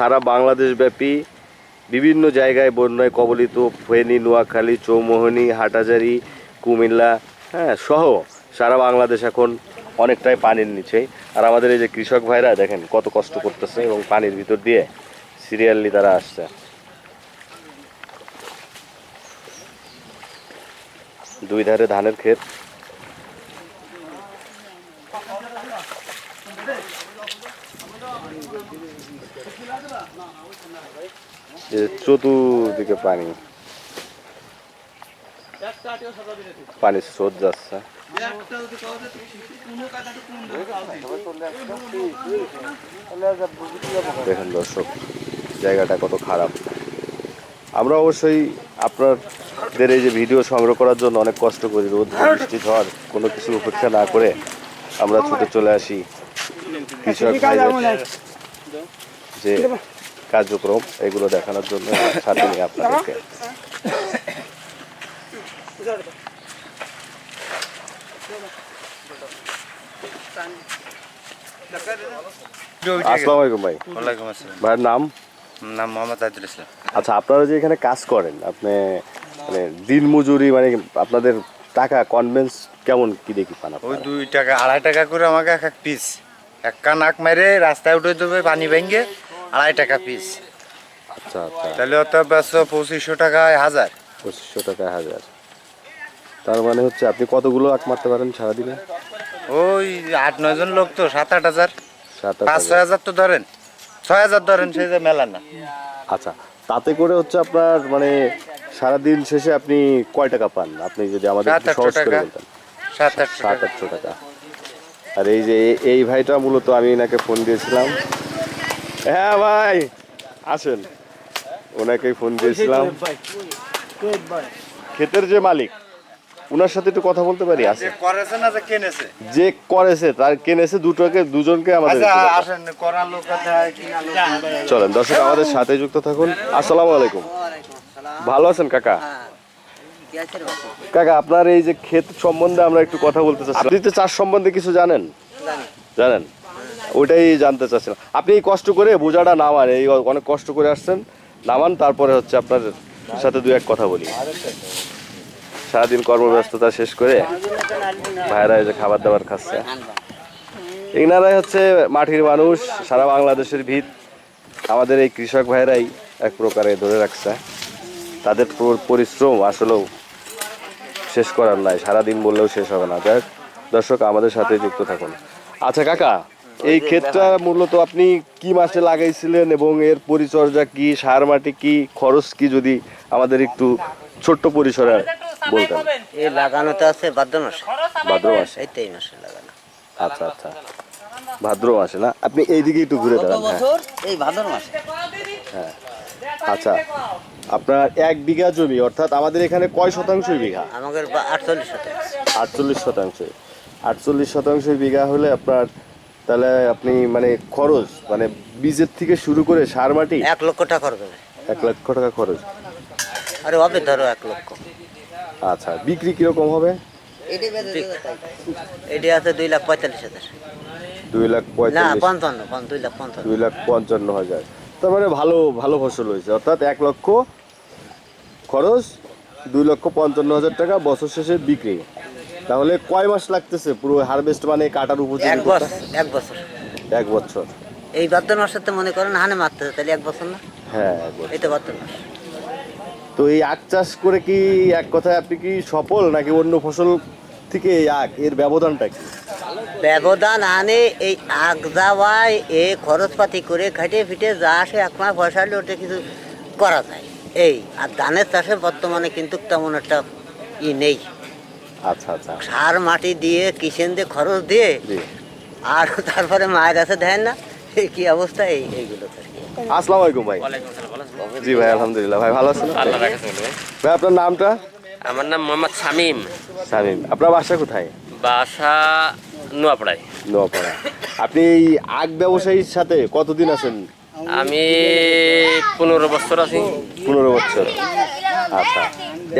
সারা বাংলাদেশ ব্যাপী বিভিন্ন জায়গায় বন্যায় কবলিত ফেনী, নোয়াখালী, চৌমোহনী, হাটাজারি, কুমিল্লা হ্যাঁ সহ সারা বাংলাদেশ এখন অনেকটাই পানির নিচে। আর আমাদের এই যে কৃষক ভাইরা, দেখেন কত কষ্ট করতেছে এবং পানির ভিতর দিয়ে সিরিয়ালি তারা আসছে। দুই ধারে ধানের ক্ষেত চতুর্দিকে পানি। পানি স্রোত যাচ্ছে। দেখেন দর্শক, জায়গাটা কত খারাপ। আমরা অবশ্যই আপনাদের এই যে ভিডিও সংগ্রহ করার জন্য অনেক কষ্ট করি। রোদ, বৃষ্টি, ঝড়, কোনো কিছু উপেক্ষা না করে আমরা ছুটে চলে আসি। কৃষক যে কার্যক্রম এগুলো দেখানোর জন্য সাথে নিয়ে আপনাদেরকে। আসসালামু আলাইকুম ভাই। ওয়ালাইকুম আসসালাম। ভাইয়ের নাম? নাম মোহাম্মদ আজুল ইসলাম। আচ্ছা আপনারা যে এখানে কাজ করেন আপনি মানে দিন মজুরি মানে আপনাদের টাকা কনভেন্স কেমন কি দেখি পান ওই দুই টাকা আড়াই টাকা করে আমাকে এক এক পিস এক কানাক মেরে রাস্তায় উঠে দেবে পানি ভেঙে আড়াই টাকা পিস আচ্ছা আচ্ছা। তাহলে অত ব্যস্ত পঁচিশশো টাকায় হাজার। পঁচিশশো টাকা হাজার। তার মানে হচ্ছে আপনি কতগুলো আঁক মারতে পারেন সারাদিনে? ওই আট নয় জন লোক তো সাত আট হাজার। পাঁচ ছয় হাজার। তো ধরেন। ছয় হাজার ধরেন সেই যে মেলা না। আচ্ছা তাতে করে হচ্ছে আপনার মানে সারাদিন শেষে আপনি কয় টাকা পান? আপনি যদি আমাদের সহজ করে টাকা। বলতেন। সাত আটশো টাকা। আর এই যে এই ভাইটা মূলত আমি এনাকে ফোন দিয়েছিলাম। হ্যাঁ ভাই আসেন। ওনাকেই ফোন দিয়েছিলাম। ক্ষেতের যে মালিক ওনার সাথে একটু কথা বলতে পারি? আছে যে করেছে না যে কেনেছে? যে করেছে তার কেনেছে দুটোকে দুজনকে আমাদের আচ্ছা আসেন করার লোক আছে কিনা লোক চলেন দর্শক আমাদের সাথে যুক্ত থাকুন। আসসালামু আলাইকুম। ভালো আছেন কাকা? কাকা আপনার এই যে ক্ষেত সম্বন্ধে আমরা একটু কথা বলতে চাচ্ছি আপনি তো চাষ সম্বন্ধে কিছু জানেন? জানেন? ওইটাই জানতে চাচ্ছিলাম। আপনি এই কষ্ট করে বোঝাটা নামান এই অনেক কষ্ট করে আসছেন নামান তারপরে হচ্ছে আপনার সাথে দু এক কথা বলি। সারাদিন কর্মব্যস্ততা শেষ করে ভাইরা এই যে খাবার দাবার খাচ্ছে। এনারাই হচ্ছে মাটির মানুষ সারা বাংলাদেশের ভিত। আমাদের এই কৃষক ভাইরাই এক প্রকারে ধরে রাখছে। তাদের পরিশ্রম আসলেও শেষ করার নাই সারাদিন বললেও শেষ হবে না। যাক দর্শক আমাদের সাথে যুক্ত থাকুন। আচ্ছা কাকা এই ক্ষেতটা মূলত আপনি কি মাসে লাগাইছিলেন এবং এর পরিচর্যা কি সার মাটি কি খরচ কি যদি আমাদের একটু ছোট্ট পরিসরে বলতেন? এই লাগানো তো আছে ভাদ্র মাসে। ভাদ্র মাসে? এই তো এই মাসে লাগানো। আচ্ছা আচ্ছা। ভাদ্র মাসে না? আপনি এইদিকে একটু ঘুরে দাঁড়ান হ্যাঁ। এই ভাদ্র মাসে। হ্যাঁ। আচ্ছা। আপনার এক বিঘা জমি অর্থাৎ আমাদের এখানে কয় শতাংশই বিঘা? আমাদের আটচল্লিশ শতাংশ। আটচল্লিশ শতাংশ। আটচল্লিশ শতাংশ বিঘা হলে আপনার তাহলে আপনি মানে খরচ মানে বীজের থেকে শুরু করে সার মাটি? এক লক্ষ টাকা খরচ হবে। এক লক্ষ টাকা খরচ। আরে হবে ধরো এক লক্ষ। আচ্ছা বিক্রি কীরকম হবে? এটি আছে দুই লাখ পঁয়তাল্লিশ হাজার। দুই লাখ পঁয়তাল্লিশ। পঞ্চান্ন পঞ্চ- দুই লাখ পঞ্চান্ন। দুই লাখ পঞ্চান্ন হাজার। তার মানে ভালো ভালো ফসল হয়েছে। অর্থাৎ এক লক্ষ খরচ দুই লক্ষ পঞ্চান্ন হাজার টাকা বছর শেষে বিক্রি। তাহলে কয় মাস লাগতেছে পুরো হারভেস্ট মানে কাটার উপযোগী এক বছর এক বছর। এক বছর। এই ভাদ্র মাসে তো মনে করেন হানে মারতে তাহলে এক বছর না? হ্যাঁ তো ভাদ্র মাস। তো এই আখ চাষ করে কি এক কথায় আপনি কি সফল নাকি অন্য ফসল থেকে এই আখ এর ব্যবধানটা কি? ব্যবধান আনে এই আখ যাওয়ায় এ খরচপাতি করে খাটে ফিটে যা আসে এক মাস পয়সা ওটা কিছু করা যায়। এই আর ধানের চাষে বর্তমানে কিন্তু তেমন একটা ই নেই। আচ্ছা আচ্ছা। সার মাটি দিয়ে কিচেন দিয়ে খরচ দিয়ে আর তারপরে মায়ের কাছে দেয় না এই কি অবস্থা? এই এইগুলো আসসালামু আলাইকুম ভাই। জি ভাই আলহামদুলিল্লাহ। ভাই ভালো আছেন? আল্লাহ ভাই আপনার নামটা? আমার নাম মোহাম্মদ শামীম। শামীম। আপনার বাসা কোথায়? বাসা নোয়াপাড়ায়। নোয়াপাড়া। আপনি এই আখ ব্যবসায়ীর সাথে কতদিন আছেন? আমি পনেরো বছর আছি। পনেরো বছর। আচ্ছা।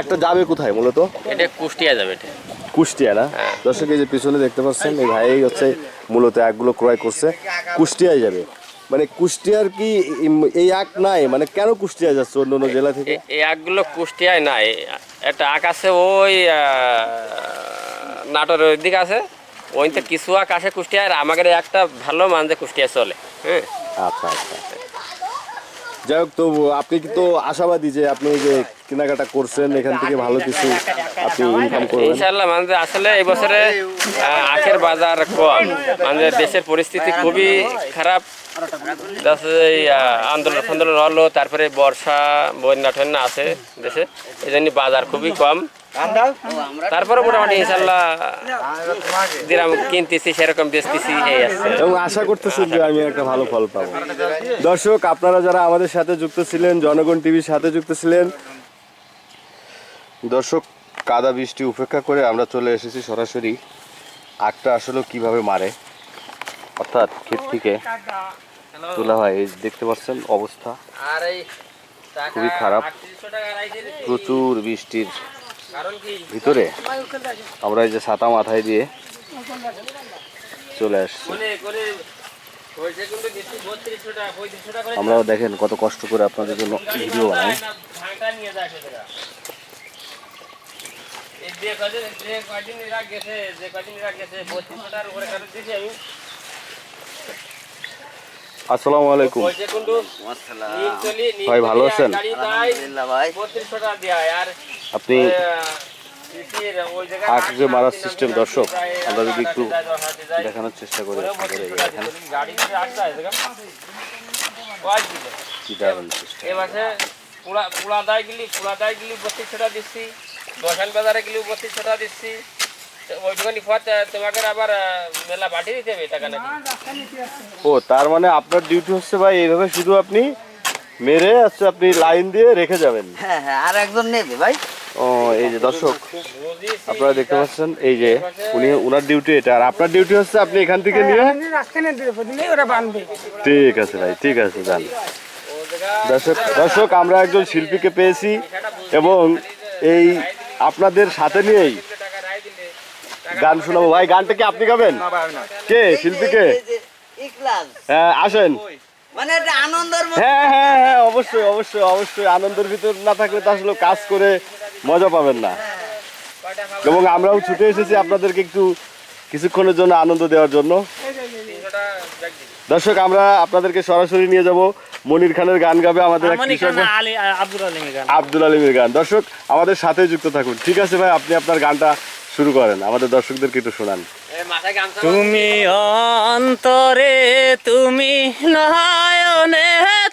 আখটা যাবে কোথায় মূলত? এটা কুষ্টিয়া যাবে এটা। কুষ্টিয়া না? হ্যাঁ। দর্শক এই যে পিছনে দেখতে পাচ্ছেন এই ভাই হচ্ছে মূলত একগুলো ক্রয় করছে। কুষ্টিয়ায় যাবে। মানে কুষ্টিয়ার কি এই আখ নাই? মানে কেন কুষ্টিয়া যাচ্ছে অন্য অন্য জেলা থেকে? এই আগগুলো কুষ্টিয়ায় নাই। একটা আখ আছে ওই নাটোরের দিকে আছে। ওইতে কিছু আখ আসে কুষ্টিয়ায় আর আমাদের একটা ভালো মানজে কুষ্টিয়ায় চলে। হ্যাঁ। আচ্ছা আচ্ছা। যাই হোক তো আপনি কি তো আশাবাদী যে আপনি যে কেনাকাটা করছেন এখান থেকে ভালো কিছু আপনি ইনকাম করবেন। ইনশাল্লাহ মানে আসলে এই বছরে আহ, আখের বাজার কম। মানে দেশের পরিস্থিতি খুবই খারাপ। আন্দোলন ফান্দোলন হলো তারপরে বর্ষা বন্যা টন্যা আছে দেশে। এই জন্য বাজার খুবই কম। তারপরে মোটামুটি ইনশাল্লাহ যেরকম কিনতেছি সেরকম বেচতেছি এই আছে। এবং আশা করতেছেন যে আমি একটা ভালো ফল পাবো। দর্শক আপনারা যারা আমাদের সাথে যুক্ত ছিলেন জনগণ টিভির সাথে যুক্ত ছিলেন দর্শক, কাদা বৃষ্টি উপেক্ষা করে আমরা চলে এসেছি সরাসরি আগটা আসলে কীভাবে মারে অর্থাৎ ক্ষেত থেকে তোলা হয় এই দেখতে পাচ্ছেন অবস্থা খুবই খারাপ। 3800 টাকা রাইখে দিচ্ছি। প্রচুর বৃষ্টির ভিতরে আমরা এই যে ছাতা মাথায় দিয়ে চলে আসছি করে হয়েছে কিন্তু দিচ্ছি 3200 টাকা 3500 টাকা করে আমরাও দেখেন কত কষ্ট করে আপনাদের জন্য ভিডিও বানাই ভাঙটা নিয়ে যায় সেটা এই যে কদিন যে কদিন এরা গেছে যে কদিন এরা গেছে 3200 টাকার উপরে কারণ দিছি আমি আসসালামু আলাইকুম পয়সা কিন্তু নিম চলি নিম ভাই, ভালো আছেন? গাড়ি যায় ভাই 3200 টাকা দেয় আর আপনি আখ যে মারার সিস্টেম দর্শক আমরা যদি একটু। দেখানোর চেষ্টা করি ওরেও আপনাদের এই 3200 টাকা দেখেন দিল, গাড়ি করে আট যায়, দেখেন। কয় দিল? কি দারুণ সিস্টেম দায় গেলি পুরা দায় গেলি বত্রিশশো টাকা দিচ্ছি দোকান বাজারে গেলি বত্রিশশো টাকা দিচ্ছি। ওইটুখানি পথ তোমাকে আবার মেলা বাটি দিতে হবে টাকা নাকি? ও তার মানে আপনার ডিউটি হচ্ছে ভাই এইভাবে শুধু আপনি মেরে আচ্ছা আপনি লাইন দিয়ে রেখে যাবেন। হ্যাঁ হ্যাঁ আর একজন নেবে ভাই। ও এই যে দর্শক আপনারা দেখতে পাচ্ছেন এই যে উনি ওনার ডিউটি এটা। আর আপনার ডিউটি হচ্ছে আপনি এখান থেকে নিয়ে ওরা বানবে। ঠিক আছে ভাই ঠিক আছে যান। দর্শক দর্শক আমরা একজন শিল্পীকে পেয়েছি এবং এই আপনাদের সাথে নিয়েই টাকা রায় দিলে গান শোনাবো। ভাই গানটা কি আপনি গাবেন? কে? শিল্পী কে হ্যাঁ আসেন। মানে এটা আনন্দের মধ্যে। হ্যাঁ হ্যাঁ হ্যাঁ অবশ্যই অবশ্যই অবশ্যই। আনন্দের ভিতর না থাকলে তো আসলে কাজ করে মজা পাবেন না। এবং আমরাও ছুটে এসেছি আপনাদেরকে একটু কিছুক্ষণের জন্য আনন্দ দেওয়ার জন্য। দর্শক আমরা আপনাদেরকে সরাসরি নিয়ে যাব। মনির খানের গান গাবে আমাদের আব্দুল আলিমের গান। দর্শক আমাদের সাথে যুক্ত থাকুন। ঠিক আছে ভাই আপনি আপনার গানটা শুরু করেন। আমাদের দর্শকদেরকে একটু শোনান। তুমি অন্তরে তুমি নয়নে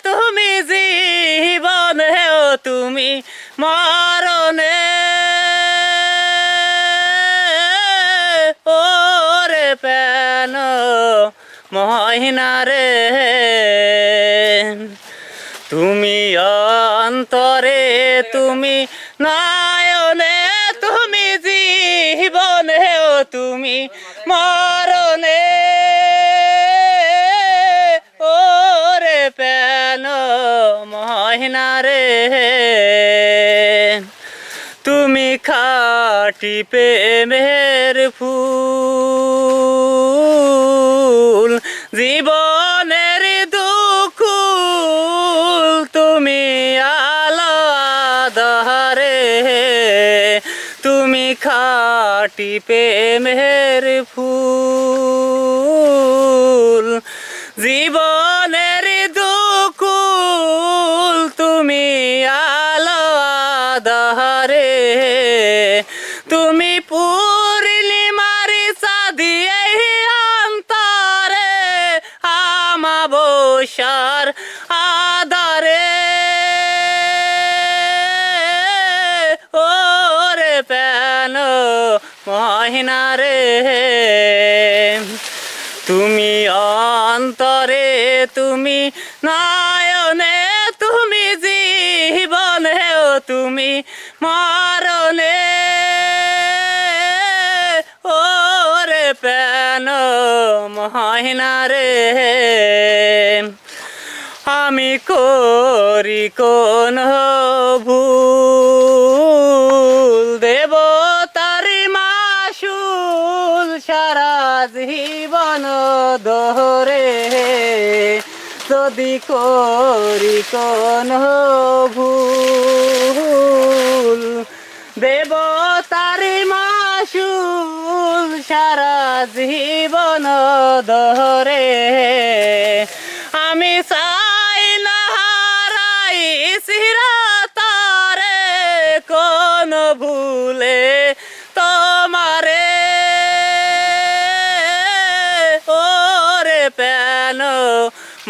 তুমি জীবনে ও তুমি মরণে মহিনারে তুমি অন্তরে, তুমি নয়নে, তুমি জীবনে তুমি মরণে। ওরে পেন মহিনারে তুমি খাটি প্রেমের ফুল। জীবনের দুকুল তুমি আলাদারে তুমি খাটি প্রেমের ফুল। আমাবসার আদারে ওরে পেন মহিনারে তুমি অন্তরে, তুমি নয়নে, তুমি জীবনে ও তুমি মরণে। ওরে পেন মহিনারে আমি করি কোন ভুল? দেব তার মাসুল সারা জীবন তো যদি করি কোন ভুল? দেব তারি মাসুল সারা জীবন ধরে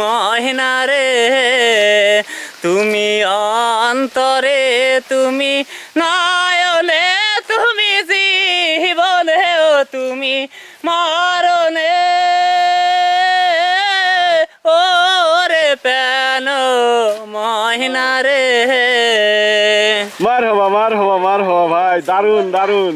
মহিনারে তুমি অন্তরে, তুমি নয়নে, তুমি জীবনে ও তুমি মরণে। ওরে পেন মহিনারে মার হবা মার হবা মার হবা ভাই দারুণ দারুণ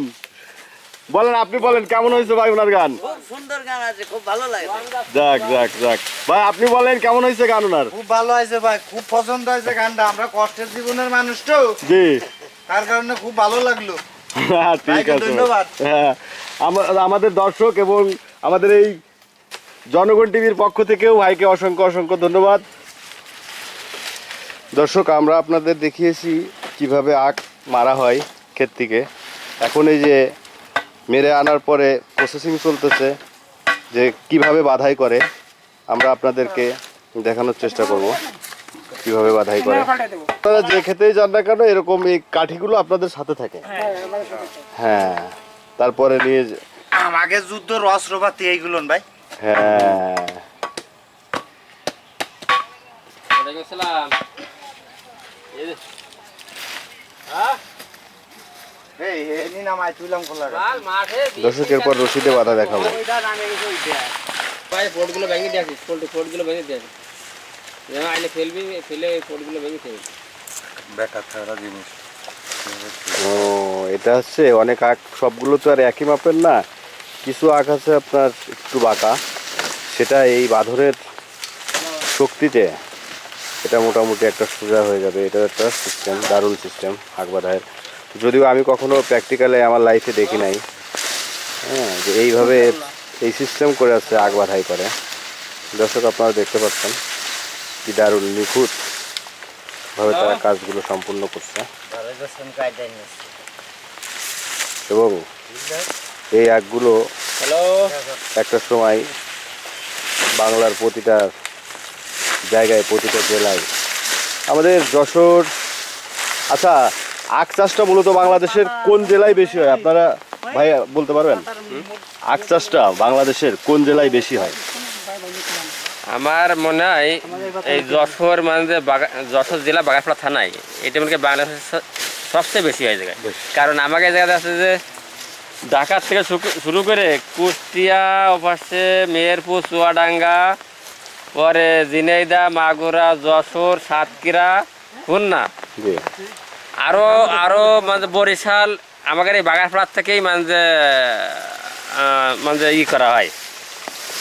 বলেন আপনি বলেন কেমন হয়েছে ভাই ওনার গান? খুব সুন্দর গান আছে খুব ভালো লাগে। যাক যাক যাক। ভাই আপনি বলেন কেমন হয়েছে গান ওনার? খুব ভালো হয়েছে ভাই খুব পছন্দ হয়েছে গানটা। আমরা কষ্টের জীবনের মানুষ তো। জি। তার কারণে খুব ভালো লাগল। হ্যাঁ, ঠিক আছে। ধন্যবাদ। হ্যাঁ আমা- আমাদের দর্শক এবং আমাদের এই জনগণ টিভির পক্ষ থেকেও ভাইকে অসংখ্য অসংখ্য ধন্যবাদ। দর্শক আমরা আপনাদের দেখিয়েছি কীভাবে আখ মারা হয় ক্ষেত থেকে। এখন এই যে মেরে আনার পরে প্রসেসিং চলতেছে যে কীভাবে বাধাই করে আমরা আপনাদেরকে দেখানোর চেষ্টা করব কীভাবে বাধাই করে। আপনারা যে খেতেই যান না কেন এরকম এই কাঠিগুলো আপনাদের সাথে থাকে। হ্যাঁ তারপরে নিয়ে আমাকে যুদ্ধ অস্ত্রপাতি এইগুলো ভাই। হ্যাঁ। আসসালাম এই দর্শক এরপর রশিদে বাধা দেখাবো। ভাই ভেঙে দিয়ে আসিস পোর্ট ভেঙে দিয়ে আসিস। আইলে ফেলবি ফেলে ভেঙে ফেলবি জিনিস। ও এটা হচ্ছে অনেক আখ সবগুলো তো আর একই মাপের না। কিছু আখ আছে আপনার একটু বাঁকা। সেটা এই বাঁধরের শক্তিতে। এটা মোটামুটি একটা সোজা হয়ে যাবে। এটা একটা সিস্টেম দারুণ সিস্টেম আখ বাঁধায়ের। যদিও আমি কখনো প্র্যাকটিক্যালে আমার লাইফে দেখি নাই। হ্যাঁ যে এইভাবে এই সিস্টেম করে আছে আগ বাঁধাই করে। দর্শক আপনারা দেখতে পাচ্ছেন কি দারুণ নিখুঁত ভাবে তারা কাজগুলো সম্পূর্ণ করছে। এবং এই আগগুলো একটা সময় বাংলার প্রতিটা জায়গায় প্রতিটা জেলায়। আমাদের যশোর আচ্ছা আখ চাষটা মূলত বাংলাদেশের কোন জেলায় বেশি হয়? আপনারা ভাই বলতে পারবেন? আখ চাষটা বাংলাদেশের কোন জেলায় বেশি হয়? আমার মনে হয় এই যশোর মানে যে যশোর জেলা বাগারপাড়া থানায় এটা মনে বাংলাদেশের সবচেয়ে বেশি হয় জায়গায়। কারণ আমাকে জায়গাতে আছে যে ঢাকা থেকে শুরু- করে কুষ্টিয়া ওপাশে মেহেরপুর চুয়াডাঙ্গা পরে জিনেইদা মাগুরা যশোর সাতক্ষীরা খুলনা। আরও আরও মানে বরিশাল আমাদের এই বাগারপাড়ার থেকেই মানে মানে ই করা হয়।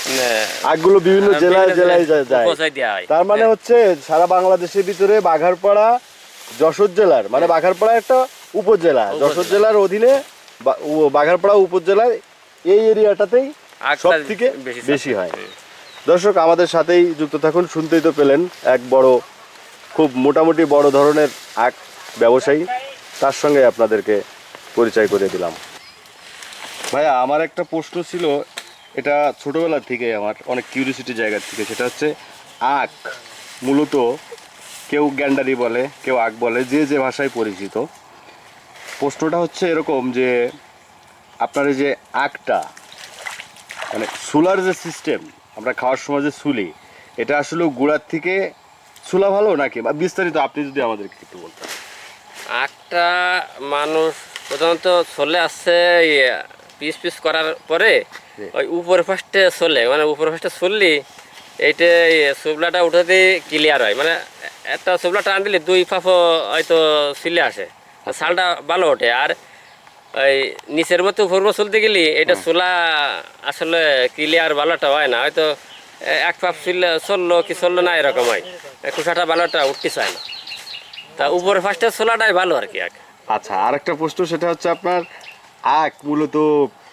মানে আগগুলো বিভিন্ন জেলায় যায় হয়। তার মানে হচ্ছে সারা বাংলাদেশের ভিতরে বাঘারপাড়া যশোর জেলার মানে বাঘারপাড়া একটা উপজেলা। যশোর জেলার অধীনে বাঘারপাড়া উপজেলার এই এরিয়াটাতেই সব থেকে বেশি হয়। দর্শক আমাদের সাথেই যুক্ত থাকুন। শুনতেই তো পেলেন এক বড় খুব মোটামুটি বড় ধরনের আখ ব্যবসায়ী, তার সঙ্গে আপনাদেরকে পরিচয় করে দিলাম। ভাইয়া, আমার একটা প্রশ্ন ছিল, এটা ছোটবেলা থেকে আমার, অনেক কিউরিসিটি জায়গা থেকে, সেটা হচ্ছে আখ মূলত কেউ গ্যান্ডারি বলে, কেউ আখ বলে, যে যে ভাষায় পরিচিত। প্রশ্নটা হচ্ছে এরকম যে, আপনার যে আখটা মানে সুলার যে সিস্টেম আমরা খাওয়ার সময় যে সুলি, এটা আসলে গুড়ার থেকে সুলা ভালো নাকি? বা বিস্তারিত আপনি যদি আমাদেরকে একটু বলতেন। আখটা মানুষ প্রধানত চলে আসছে পিস পিস করার পরে ওই উপরে ফার্স্টে চলে মানে উপরে ফার্স্টে চললি এইটা সুবলাটা উঠাতে ক্লিয়ার হয়। মানে একটা সুবলা টান দিলে দুই ফাফো হয়তো সিলে আসে শালটা ভালো ওঠে। আর ওই নিচের মতো মতো চলতে গেলি এটা চোলা আসলে ক্লিয়ার ভালোটা হয় না হয়তো এক পাপ চলল কি চলল না এরকম হয়। কুসাটা ভালোটা উঠতে চায় না। তা উপরে ফার্স্টে ছোলাটাই ভালো আর কি এক আচ্ছা আর একটা প্রশ্ন সেটা হচ্ছে আপনার আখ মূলত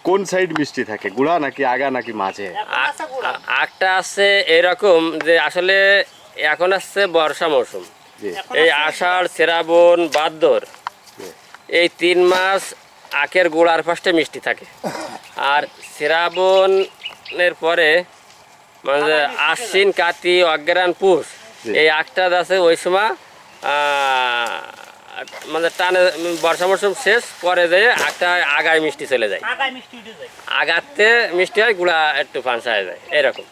কোন সাইড মিষ্টি থাকে গুড়া নাকি আগা নাকি মাঝে? আখটা আছে এরকম যে আসলে এখন আসছে বর্ষা মৌসুম। এই আষাঢ় শ্রাবণ ভাদ্র এই তিন মাস আখের গোড়ার ফার্স্টে মিষ্টি থাকে। আর শ্রাবণের পরে মানে আশ্বিন কাতি অজ্ঞান পুষ এই আখটা আছে ওই সময় মানে টানে বর্ষা মৌসুম শেষ পরে যেয়ে একটা আগায় মিষ্টি চলে যায়। আগাতে মিষ্টি হয় গুড়া একটু ফাঁসা হয়ে যায় এরকম।